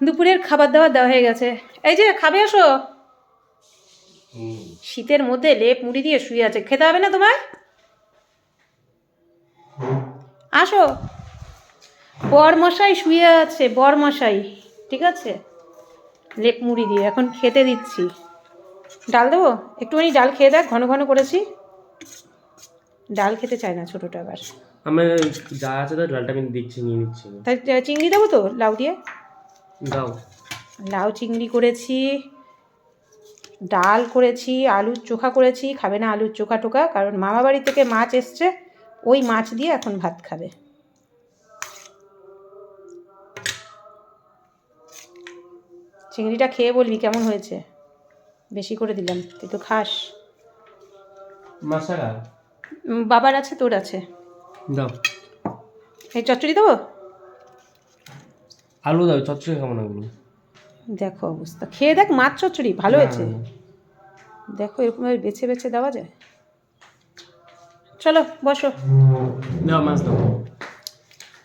দুপুরের খাবার দাবার দেওয়া হয়ে গেছে। এই যে খাবে আসো শীতের মধ্যে লেপ মুড়ি দিয়ে শুয়ে আছে। খেতে হবে না তোমায়? আসো। বরমশাই শুয়ে আছে বরমশাই। ঠিক আছে? লেপ মুড়ি দিয়ে এখন খেতে দিচ্ছি। ডাল দেবো? একটুখানি ডাল খেয়ে দেখ ঘন ঘন করেছি। ডাল খেতে চায় না ছোটোটা আবার। আমি যা আছে তো ডালটা আমি দিচ্ছি নিয়ে নিচ্ছি। তাই চিংড়ি দেবো তো লাউ দিয়ে? দাও। লাউ চিংড়ি করেছি ডাল করেছি আলুর চোখা করেছি। খাবে না আলুর চোখা টোকা কারণ মামা বাড়ি থেকে মাছ এসছে ওই মাছ দিয়ে এখন ভাত খাবে। চিংড়িটা খেয়ে বলবি কেমন হয়েছে? বেশি করে দিলাম তুই তো খাস। বাবার আছে তোর আছে। দাও। এই চচ্চড়ি দেবো? আলু দাও চচ্চড়ি খাব না ওগুলো দেখো অবস্থা। খেয়ে দেখ মাছ চচ্চড়ি ভালো হয়েছে। না, না। দেখো এরকমভাবে বেছে বেছে দেওয়া যায়? চলো বসো। দাও মাছ দাও।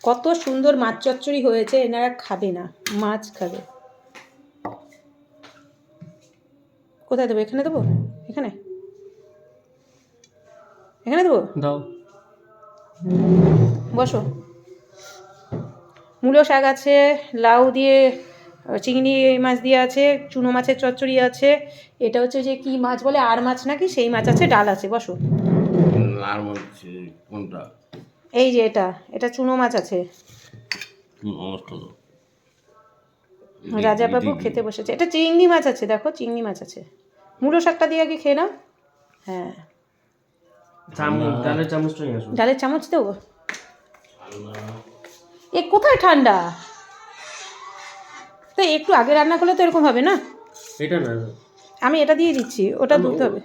কত সুন্দর মাছ চচ্চড়ি হয়েছে এনারা খাবে না মাছ খাবে। কোথায় দেবো এখানে দেবো? এখানে? এখানে দেবো? দাও। বসো। মূলো শাক আছে লাউ দিয়ে চিংড়ি মাছ দিয়ে আছে চুনো মাছের চচ্চড়ি আছে। এটা হচ্ছে যে কি মাছ বলে আর মাছ নাকি? সেই মাছ আছে ডাল আছে বসো। আর কোনটা? এই যে এটা এটা চুনো মাছ আছে। রাজা বাবু খেতে বসেছে। এটা চিংড়ি মাছ আছে দেখো চিংড়ি মাছ আছে। মূলো শাকটা দিয়ে আগে খেয়ে নাও। হ্যাঁ। চামচ ডালের চামচটা ডালের চামচ দেবো? এ কোথায় ঠান্ডা? তো একটু আগে রান্না করলে তো এরকম হবে না? এটা না। আমি এটা দিয়ে দিচ্ছি ওটা দুধ হবে।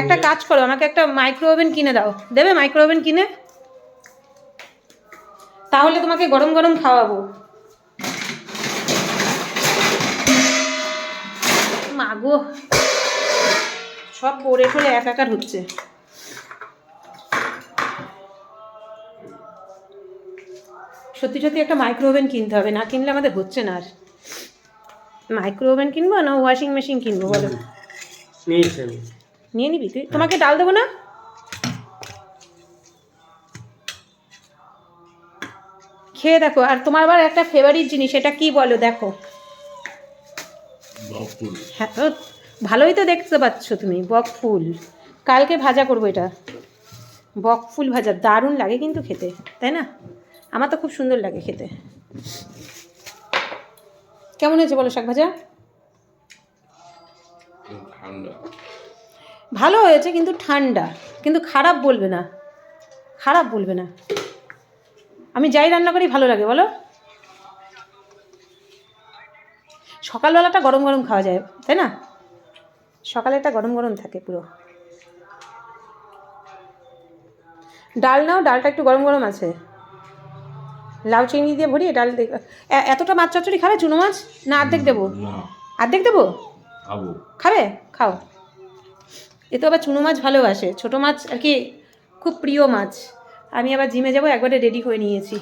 একটা কাজ করো আমাকে একটা মাইক্রো ওভেন কিনে দাও। দেবে মাইক্রো ওভেন কিনে? তাহলে তোমাকে গরম গরম খাওয়াবো। মাগো সব পড়ে টরে একাকার হচ্ছে সত্যি সত্যি একটা মাইক্রো ওভেন কিনতে হবে না কিনলে আমাদের হচ্ছে না আর। মাইক্রো ওভেন কিনবো না ওয়াশিং মেশিন কিনবো বলো। নিয়ে নিবি তুই? তোমাকে ডাল দেবো না? খেয়ে দেখো আর তোমার আবার একটা ফেভারিট জিনিস এটা কি বলো দেখো। হ্যাঁ ভালোই তো দেখতে পাচ্ছ তুমি বক ফুল। কালকে ভাজা করব এটা। বক ফুল ভাজা দারুণ লাগে কিন্তু খেতে তাই না? আমার তো খুব সুন্দর লাগে খেতে। কেমন হয়েছে বলো শাক ভাজা? ভালো হয়েছে কিন্তু ঠান্ডা। কিন্তু খারাপ বলবে না। খারাপ বলবে না। আমি যাই রান্না করি ভালো লাগে বলো। সকালবেলাটা গরম গরম খাওয়া যায় তাই না? সকালেটা গরম গরম থাকে পুরো। ডাল নাও ডালটা একটু গরম গরম আছে। লাউ চিংড়ি দিয়ে ভরি ডাল এতটা মাছ চচ্চড়ি খাবে? চুনো মাছ? না অর্ধেক দেবো? আর্ধেক অর্ধেক দেবো? খাবে। খাও। এ তো আবার চুনো মাছ ভালোবাসে। ছোটো মাছ আর কি খুব প্রিয় মাছ। আমি আবার জিমে যাব একবারে রেডি হয়ে নিয়েছি।